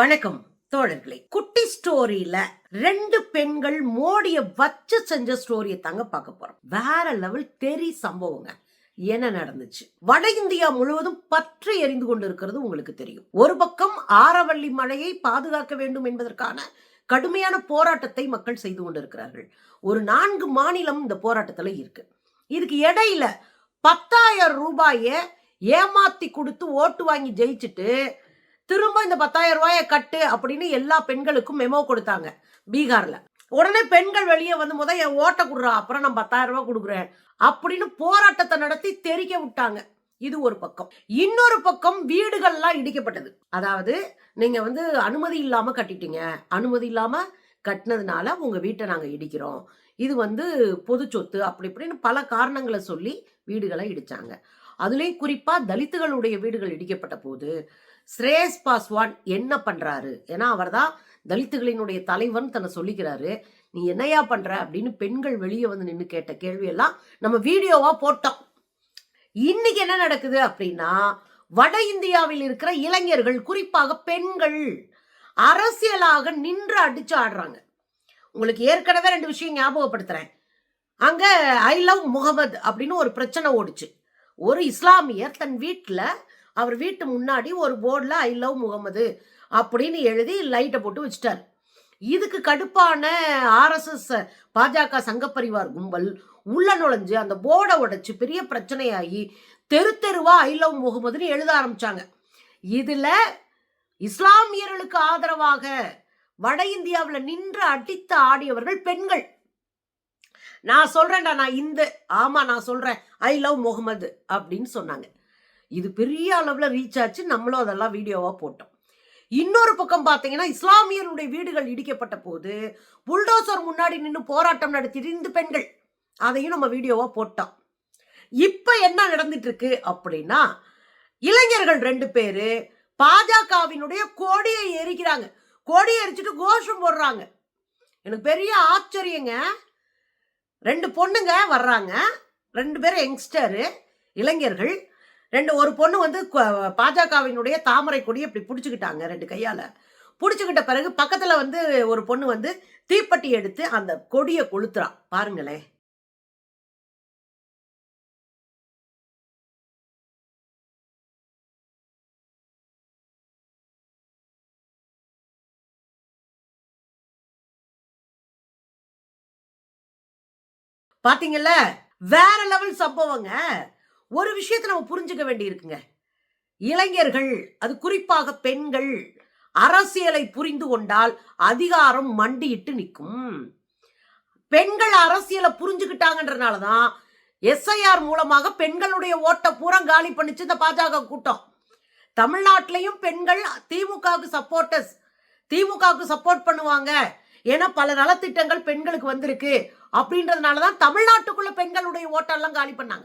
வணக்கம் தோழர்களே. குட்டி ஸ்டோரியில ரெண்டு பெண்கள் மோடிய வச்சு செஞ்ச ஸ்டோரியை தாங்க பார்க்க போறோம். வேற லெவல் தெரி சம்பவங்க. என்ன நடந்துச்சு? வட இந்தியா முழுவதும் பற்றி எரிந்து கொண்டிருக்கிறது உங்களுக்கு தெரியும். ஒரு பக்கம் ஆரவள்ளி மழையை பாதுகாக்க வேண்டும் என்பதற்கான கடுமையான போராட்டத்தை மக்கள் செய்து கொண்டிருக்கிறார்கள். ஒரு நான்கு மாநிலம் இந்த போராட்டத்தில் இருக்கு. இதுக்கு இடையில பத்தாயிரம் ரூபாயை ஏமாத்தி கொடுத்து ஓட்டு வாங்கி ஜெயிச்சுட்டு திரும்ப இந்த பத்தாயிரம் ரூபாயை கட்டு அப்படின்னு எல்லா பெண்களுக்கும் மெமோ கொடுத்தாங்க பீகார்ல. உடனே பெண்கள் வெளியே வந்து முத என் ஓட்டை கொடுறா அப்புறம் நான் பத்தாயிரம் ரூபாய் கொடுக்குறேன் அப்படின்னு போராட்டத்தை நடத்தி தெரிக்க விட்டாங்க. இது ஒரு பக்கம். இன்னொரு பக்கம் வீடுகள்லாம் இடிக்கப்பட்டது. அதாவது நீங்க வந்து அனுமதி இல்லாம கட்டிட்டீங்க. அனுமதி இல்லாம கட்டினதுனால உங்க வீட்டை நாங்க இடிக்கிறோம். இது வந்து பொது சொத்து அப்படி இப்படின்னு பல காரணங்களை சொல்லி வீடுகளை இடிச்சாங்க. அதுலேயும் குறிப்பா தலித்துகளுடைய வீடுகள் இடிக்கப்பட்ட போது ஸ்ரேஸ் பாஸ்வான் என்ன பண்றாரு? ஏன்னா அவர்தான் தலித்துகளினுடைய தலைவன் தன்னை சொல்லிக்கிறாரு நீ என்னையா பண்ற? அப்படின்னு பெண்கள் வெளியே வந்து நின்று கேட்ட கேள்வியெல்லாம் நம்ம வீடியோவா போட்டோம். இன்னைக்கு என்ன நடக்குது அப்படின்னா வட இந்தியாவில் இருக்கிற இளைஞர்கள் குறிப்பாக பெண்கள் அரசியலாக நின்று அடிச்சு ஆடுறாங்க. உங்களுக்கு ஏற்கனவே ரெண்டு விஷயம் ஞாபகப்படுத்துறேன். அங்க ஐ லவ் முகமது அப்படின்னு ஒரு பிரச்சனை ஓடுச்சு. ஒரு இஸ்லாமியர் தன் வீட்டில் அவர் வீட்டு முன்னாடி ஒரு போர்டில் ஐ லவ் முகமது அப்படின்னு எழுதி லைட்டை போட்டு வச்சுட்டார். இதுக்கு கடுப்பான ஆர்எஸ்எஸ் பாஜக சங்கப்பரிவார் கும்பல் உள்ள நுழைஞ்சு அந்த போர்டை உடைச்சு பெரிய பிரச்சனையாகி தெரு தெருவா ஐ லவ் முகமதுன்னு எழுத ஆரம்பிச்சாங்க. இதில் இஸ்லாமியர்களுக்கு ஆதரவாக வட இந்தியாவில் நின்று அடித்து ஆடியவர்கள் பெண்கள். நான் சொல்கிறேன்டா நான் இந்த ஆமாம் நான் சொல்கிறேன் ஐ லவ் முகமது அப்படின்னு சொன்னாங்க. இது பெரிய அளவில் ரீச் ஆச்சு. நம்மளும் அதெல்லாம் வீடியோவாக போட்டோம். இன்னொரு பக்கம் பார்த்தீங்கன்னா இஸ்லாமியருடைய வீடுகள் இடிக்கப்பட்ட போது புல்டோசர் முன்னாடி நின்று போராட்டம் நடத்திட்டு இந்த பெண்கள் அதையும் நம்ம வீடியோவாக போட்டோம். இப்போ என்ன நடந்துட்டு இருக்கு அப்படின்னா இளைஞர்கள் ரெண்டு பேர் பாஜகவினுடைய கொடியை எரிக்கிறாங்க. கொடியை எரிச்சிட்டு கோஷம் போடுறாங்க. எனக்கு பெரிய ஆச்சரியங்க. ரெண்டு பொண்ணுங்க வர்றாங்க. ரெண்டு பேரும் யங்ஸ்டரு இளைஞர்கள். ரெண்டு ஒரு பொண்ணு வந்து பாஜகவினுடைய தாமரை கொடியை இப்படி பிடிச்சிக்கிட்டாங்க ரெண்டு கையால். பிடிச்சிக்கிட்ட பிறகு பக்கத்தில் வந்து ஒரு பொண்ணு வந்து தீப்பெட்டி எடுத்து அந்த கொடியை கொளுத்துறான் பாருங்களேன். பாத்தீங்கல்ல? வேற லெவல் சம்பவங்க. ஒரு விஷயத்தை நம்ம புரிஞ்சுக்க வேண்டி இருக்குங்க இளைஞர்கள் அது குறிப்பாக பெண்கள் அரசியலை புரிந்து கொண்டால் அதிகாரம் மண்டியிட்டு நிற்கும். பெண்கள் அரசியலை புரிஞ்சுக்கிட்டாங்கன்றனால தான் எஸ்ஐஆர் மூலமாக பெண்களுடைய ஓட்டை பூரா காலி பண்ணிச்சு இந்த பாஜக கூட்டம். தமிழ்நாட்டிலையும் பெண்கள் திமுகவுக்கு சப்போர்ட்டர்ஸ் திமுகவுக்கு சப்போர்ட் பண்ணுவாங்க. ஏன்னா பல நலத்திட்டங்கள் பெண்களுக்கு வந்திருக்கு. அப்படின்றதுனால தான் தமிழ்நாட்டுக்குள்ள பெண்களுடைய ஓட்டெல்லாம் காலி பண்ணாங்க.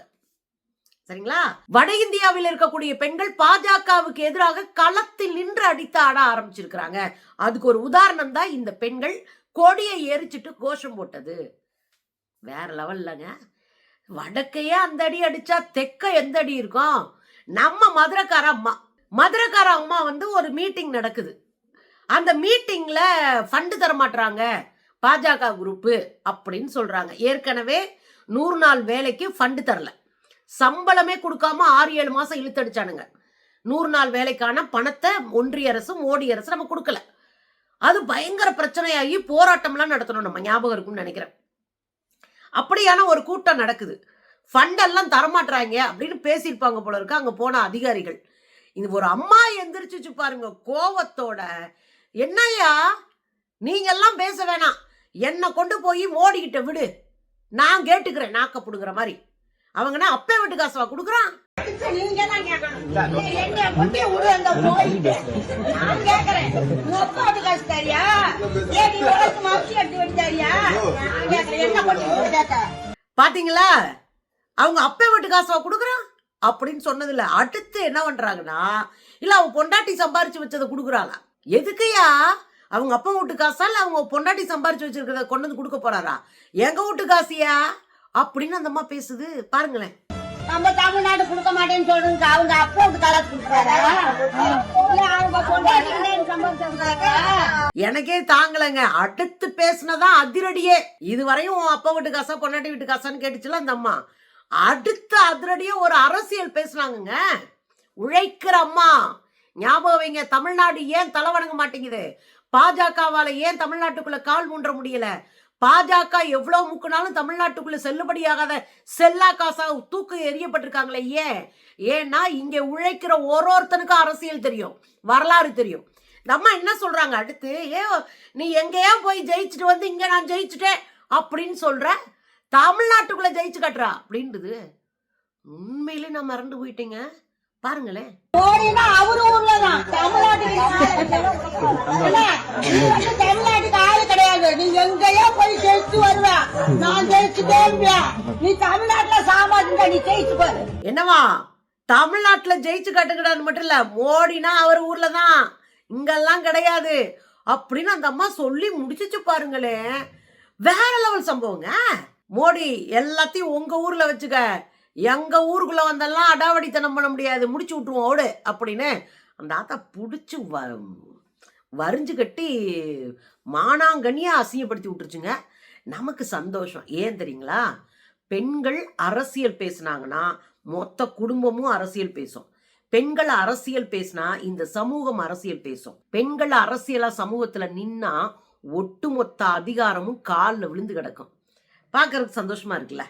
சரிங்களா? வட இந்தியாவில் இருக்கக்கூடிய பெண்கள் பாஜகவுக்கு எதிராக களத்தில் நின்று அடித்து ஆட ஆரம்பிச்சிருக்கிறாங்க. அதுக்கு ஒரு உதாரணம் தான் இந்த பெண்கள் கொடியை எரிச்சிட்டு கோஷம் போட்டது. வேற லெவல்லங்க வடக்கையே அந்த அடி அடிச்சா தெக்க எந்த அடி இருக்கும்? நம்ம மதுரக்கார அம்மா. மதுரக்கார அம்மா வந்து ஒரு மீட்டிங் நடக்குது. அந்த மீட்டிங்ல ஃபண்டு தரமாட்டுறாங்க பாஜக குரூப்பு அப்படின்னு சொல்றாங்க. ஏற்கனவே நூறு நாள் வேலைக்கு ஃபண்டு தரல. சம்பளமே கொடுக்காம ஆறு ஏழு மாசம் இழுத்தடிச்சானுங்க. நூறு நாள் வேலைக்கான பணத்தை ஒன்றிய அரசு மோடி அரசு நம்ம கொடுக்கல. அது பயங்கர பிரச்சனையாகி போராட்டம்லாம் நடத்தணும் நம்ம ஞாபகம் இருக்கும்னு நினைக்கிறேன். அப்படியான ஒரு கூட்டம் நடக்குது. ஃபண்டெல்லாம் தரமாட்டுறாங்க அப்படின்னு பேசியிருப்பாங்க போல இருக்கு. அங்கே போன அதிகாரிகள். இது ஒரு அம்மா எந்திரிச்சிச்சு பாருங்க. கோவத்தோட என்னய்யா நீங்க எல்லாம் பேச வேணாம் என்னை கொண்டு போய் மோடி கிட்ட விடு நான் கேட்டுக்கிறேன் நாக்க புடுங்குற மாதிரி அவங்கன்னா அப்பே வீட்டு காசுவா கொடுக்குறான் நீங்க தான் கேட்கணும். நீ என்னைய கொண்டு விடு அந்த போயிட்டு. நான் கேட்கறேன். உங்க அப்பாவுக்கு காசு தரியா? ஏன் நீ உனக்கு மாப்சி எடுத்து விட்டு தரியா? நான் கேட்கறேன். என்ன கொண்டு விடு கேட்க? பாத்தீங்களா அவங்க அப்பே வீட்டு காசுவா கொடுக்குறான் அப்படின்னு சொன்னதுல அடுத்து என்ன பண்றாங்கன்னா இல்ல அவங்க பொண்டாட்டி சம்பாரிச்சு வச்சதை கொடுக்குறாளா எதுக்குயா அவங்க அப்பா வீட்டு காசா இல்ல அவங்க பொண்டாட்டி சம்பாரிச்சு வச்சிருக்கிறத கொண்டு வந்து கொடுக்க போறாரா? எங்க வீட்டு காசியா? அப்படின்னு அந்த அம்மா பேசுது. பாருங்களேன். நம்ம தமிழ்நாடு கொடுக்க மாட்டேன்னு சொல்றதுக்கு அவங்க அப்பா விட்டு தலை கொடுக்குறாரா? இல்ல அவங்க கொண்டாடி சம்பாதிச்சிருக்காங்க எனக்கே தாங்கலைங்க. அடுத்து பேசினதான் அதிரடியே. இதுவரையும் உன் அப்பா வீட்டு காசா பொண்டாட்டி வீட்டு காசான்னு கேட்டுச்சுல அந்த அம்மா. அடுத்த அதிரடியே ஒரு அரசியல் பேசுனாங்கங்க. உழைக்கிற அம்மா. ஞாபகம் வைங்க தமிழ்நாடு ஏன் தலை வணங்க மாட்டேங்குது? பாஜகவால ஏன் தமிழ்நாட்டுக்குள்ள கால் ஊன்ற முடியல? பாஜக எவ்வளவு முக்குனாலும் தமிழ்நாட்டுக்குள்ள செல்லுபடியாகாத செல்லா காசா தூக்கு எரியப்பட்டிருக்காங்களே ஏன்? ஏன்னா இங்க உழைக்கிற ஒரு ஒருத்தனுக்கும் அரசியல் தெரியும் வரலாறு தெரியும். நம்ம என்ன சொல்றாங்க அடுத்து? ஏ நீ எங்கேயோ போய் ஜெயிச்சுட்டு வந்து இங்க நான் ஜெயிச்சுட்டேன் அப்படின்னு சொல்ற? தமிழ்நாட்டுக்குள்ள ஜெயிச்சு கட்டுறா அப்படின்றது உண்மையிலே நான் மறந்து போயிட்டேங்க. பாருங்களேன். அவரு ஊர்லதான். தமிழ்நாட்டுக்கு தமிழ்நாட்டுக்கு ஆளு கிடையாது. நீ எங்கேயோ போய் ஜெயிச்சு வருவ. நான் ஜெயிச்சு தேர்வேன் நீ தமிழ்நாட்டுல சாமாஜிங்க நீ ஜெயிச்சு பாரு என்னவா? தமிழ்நாட்டுல ஜெயிச்சு காட்டுங்கடான்னு மட்டும் இல்ல மோடினா அவர் ஊர்ல தான் இங்கெல்லாம் கிடையாது. அப்படின்னு அந்த அம்மா சொல்லி முடிச்சிச்சு பாருங்களே வேற லெவல் சம்பவங்க. மோடி எல்லாத்தையும் உங்க ஊர்ல வச்சுக்க. எங்கள் ஊருக்குள்ளே வந்தெல்லாம் அடாவடித்தனம் பண்ண முடியாது. முடிச்சு விட்டுருவோம் ஓடு அப்படின்னு அந்த ஆத்தா பிடிச்சி வ வரிஞ்சு கட்டி மானாங்கனியாக அசிங்கப்படுத்தி விட்டுருச்சுங்க. நமக்கு சந்தோஷம். ஏன் தெரியுங்களா? பெண்கள் அரசியல் பேசுனாங்கன்னா மொத்த குடும்பமும் அரசியல் பேசும். பெண்கள் அரசியல் பேசினா இந்த சமூகம் அரசியல் பேசும். பெண்கள் அரசியலா சமூகத்துல நின்னா ஒட்டுமொத்த அதிகாரமும் காலில் விழுந்து கிடக்கும். பார்க்கறதுக்கு சந்தோஷமா இருக்குல்ல?